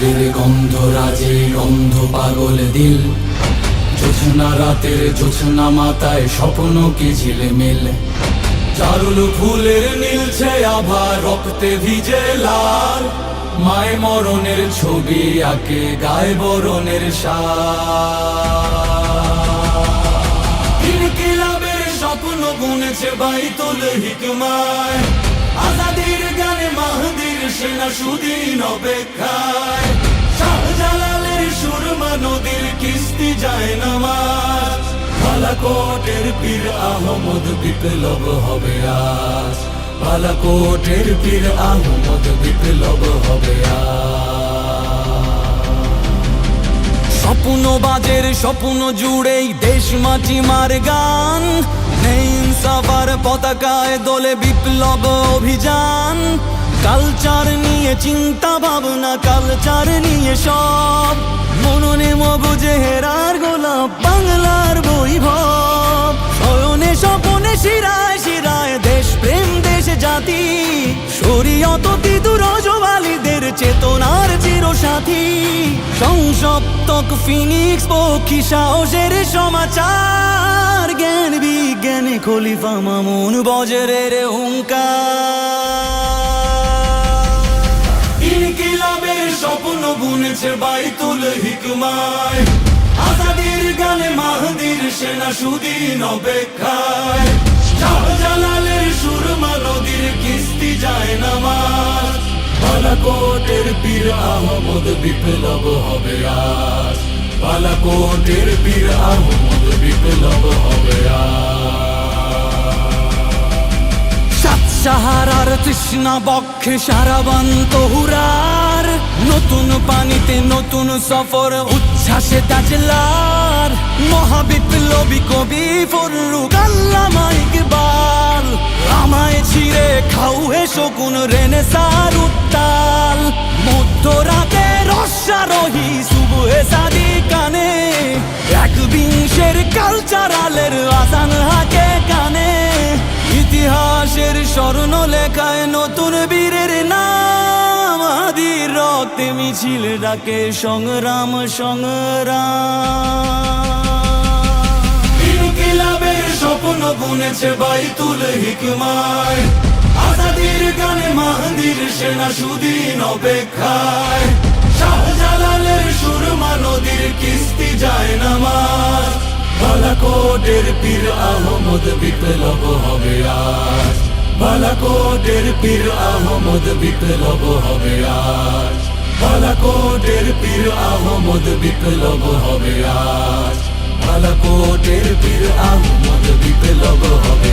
বাজে গন্ধ পাগল দিল। জোছনা রাতের জোছনা মাতায় স্বপ্ন কি ঝিলমিল? চারুল ফুলের নীলছে আভা, রক্তে ভিজে লাল। মায় মরণের ছবি আঁকে, গায়ে বরণের ইনকিলাবের স্বপ্ন বুনেছে বাইতুল হিকমায়। আজাদির গানে মাহদির সেনা সুদিন অপেক্ষায়। নদীর কিস্তি যায় নামাজ। বালাকোটের পীর আহমদ বিপ্লব হবে আজ। বালাকোটের পীর আহমদ বিপ্লব হবে স্বপ্ন বাজের স্বপ্ন জুড়েই দেশ মাটি মার গান। সাবার পতাকায় দোলে বিপ্লব অভিযান। কালচার নিয়ে চিন্তা ভাবনা, কালচার নিয়ে সব। জাতি, শরীয়ত তিদুর জবালিদের চেতনার চিরসাথী। সংসপ্তক ফিনিক্স, পক্ষী সাহসের সমাচার। জ্ঞান বিজ্ঞানে খলিফা মামুন বজরের হুঙ্কার। ইনকিলাবের স্বপ্ন বুনেছে বাইতুল হিকমায়। আজাদির গানে মাহদির সেনা সুদিন অপেক্ষায়। যায় নামাজ বালাকোটের পীর আহমদ বিপ্লব হবে আজ। বালাকোটের পীর আহমদ বিপ্লব হবে সাহারার তৃষ্ণা বক্ষে সারাবান্ত হুরার। নতুন পানিতে নতুন সফর, উচ্ছ্বাসে তাজলার। মহাবিপ্লবী কবি ফরুক আল্লামা ইকবাল। আমায় ছিঁড়ে খাউহে শকুন রেনে সার উত্তাল। মধ্যরাতে রসারোহী সুবহে সাদি কানে এক বিংশের কালচারালের আসান হাকে কানে। ইতিহাসের স্বর্ণ লেখায় নতুন বীরের নাম। আদির রক্তে মিছিল ডাকে, সংগ্রাম সংগ্রাম। বুনেছে বাইতুল হিকমায়। আজাদির গানে মাহদির সেনা সুদিন অপেক্ষায়। শাহজালালের সুরমা নদীর কিস্তি যায় নামাজ। বালাকোটের পীর আহমদ বিপ্লব হবে আজ। বালাকোটের পীর আহমদ বিপ্লব হবে আজ। বালাকোটের পীর আহমদ বিপ্লব হবে আজ। বালাকোটের পীর আহমদ বিপ্লব হবে।